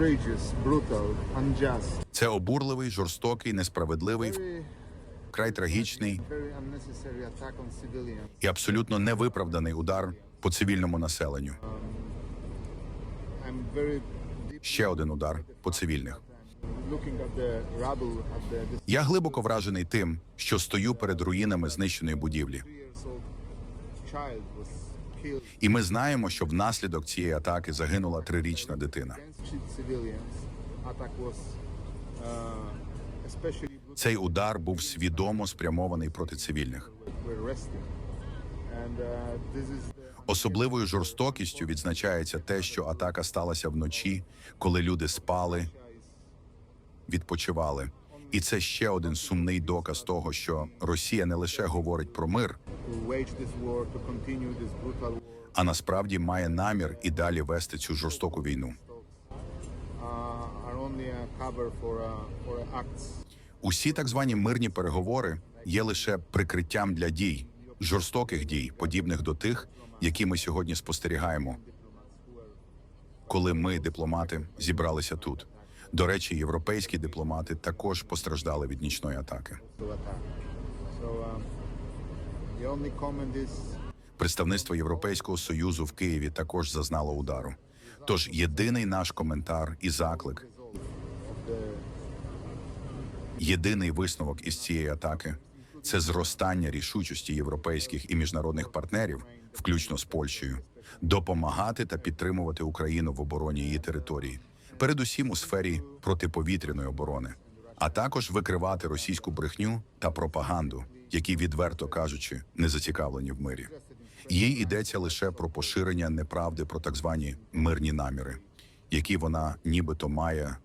outrageous, brutal, unjust, Це обурливий, жорстокий, несправедливий, вкрай трагічний і абсолютно невиправданий удар по цивільному населенню. Very Ще один удар по цивільних. Я глибоко вражений тим, що стою перед руїнами знищеної будівлі. І ми знаємо, що внаслідок цієї атаки загинула трирічна дитина. Цей удар був свідомо спрямований проти цивільних. Особливою жорстокістю відзначається те, що атака сталася вночі, коли люди спали, відпочивали. І це ще один сумний доказ того, що Росія не лише говорить про мир, а насправді має намір і далі вести цю жорстоку війну. uh, uh, Усі так звані мирні переговори є лише прикриттям для дій, жорстоких дій, подібних до тих, які ми сьогодні спостерігаємо, коли ми, дипломати, зібралися тут. До речі, європейські дипломати також постраждали від нічної атаки. Представництво Європейського союзу в Києві також зазнало удару. Тож єдиний наш коментар і заклик, єдиний висновок із цієї атаки це зростання рішучості європейських і міжнародних партнерів, включно з Польщею, допомагати та підтримувати Україну в обороні її території, передусім у сфері протиповітряної оборони, а також викривати російську брехню та пропаганду, які, відверто кажучи, не зацікавлені в мирі. Їй йдеться лише про поширення неправди про так звані мирні наміри, які вона нібито має